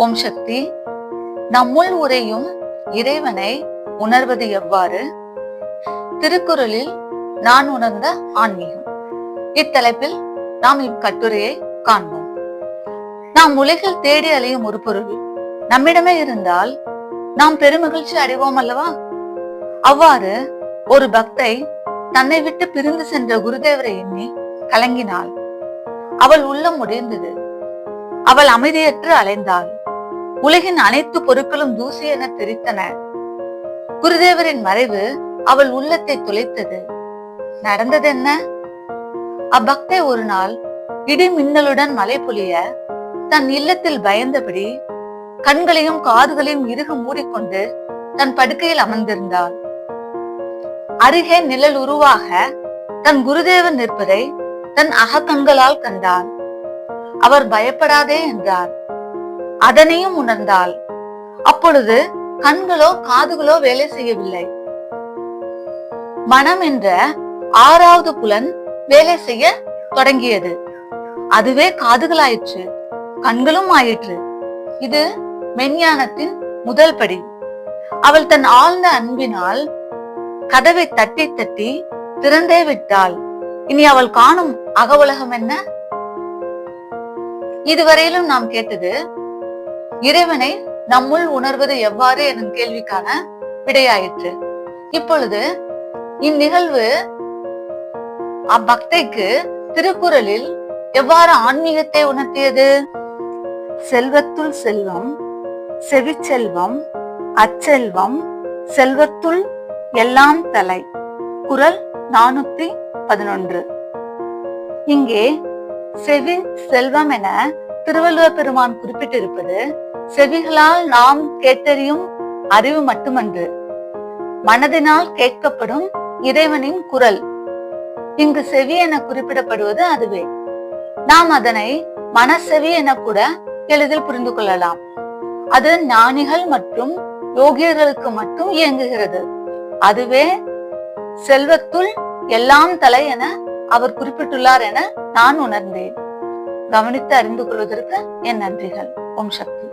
ஓம் சக்தி. நம்முள் உரையும் இறைவனை உணர்வது எவ்வாறு? திருக்குறளில் நான் உணர்ந்த ஆன்மீகம். இத்தலைப்பில் நாம் இக்கட்டுரையை காண்போம். நாம் உலகில் தேடி அலையும் ஒரு பொருள். நம்மிடமே இருந்தால் நாம் பெருமகிழ்ச்சி அடைவோம் அல்லவா? அவ்வாறு ஒரு பக்தை தன்னை விட்டு பிரிந்து சென்ற குருதேவரை எண்ணி கலங்கினாள். அவள் உள்ளம் முடிந்தது அவள் அமைதியற்று அலைந்தாள். உலகின் அனைத்து பொருட்களும் தூசி என தெரித்தன. குருதேவரின் மறைவு அவள் உள்ளத்தை துளைத்தது. நடந்தது என்ன அப்பக்தை ஒரு நாள் இடி மின்னலுடன் மழை பொழிய தன் இல்லத்தில் பயந்தபடி கண்களையும் காதுகளையும் இறுக மூடிக்கொண்டு தன் படுக்கையில் அமர்ந்திருந்தாள். அருகே நிழல் உருவாக தன் குருதேவன் நிற்பதை தன் அகக்கண்களால் கண்டாள் அவர் பயப்படாதே என்றார். அதனையும் உணர்ந்தாள். அப்பொழுது கண்களோ காதுகளோ வேலை செய்யவில்லை. மனம் என்ற ஆறாவது புலன் வேலை செய்ய தொடங்கியது. அதுவே காதுகளாயிற்று கண்களும் ஆயிற்று. இது மெஞ்ஞானத்தின் முதல் படி. அவள் தன் ஆழ்ந்த அன்பினால் கதவை தட்டி தட்டி திறந்தே விட்டாள். இனி அவள் காணும் அக உலகம் என்ன? இதுவரையிலும் நாம் கேட்டது இறைவனை நம்முள் உணர்வது எவ்வாறு எனும் கேள்விக்கான விடையாயிற்று. இப்பொழுது இந்நிகழ்வு அப்பக்தைக்கு திருக்குறளில் எவ்வாறு ஆன்மீகத்தை உணர்த்தியது? செல்வத்துள் செல்வம் செவிச்செல்வம் அச்செல்வம் செல்வத்துள் எல்லாம் தலை. குரல் நானூத்தி பதினொன்று. இங்கே செவி செல்வம் என திருவள்ளுவர் பெருமான் குறிப்பிட்டிருப்பது செவிகளால் நாம் கேட்டறியும் அறிவு மட்டுமன்று. மனதினால் கேட்கப்படும் இறைவனின் குரல். இங்கு செவி என குறிப்பிடப்படுவது அதுவே. நாம் அதனை மனசெவி என கூட எளிதில் புரிந்து கொள்ளலாம். அது ஞானிகள் மற்றும் யோகியர்களுக்கு மட்டும் இயங்குகிறது. அதுவே செல்வத்துள் எல்லாம் தலை என அவர் குறிப்பிட்டுள்ளார் என நான் உணர்ந்தேன். கவனித்து அறிந்து கொள்வதற்கு என் நன்றிகள். ஓம் சக்தி.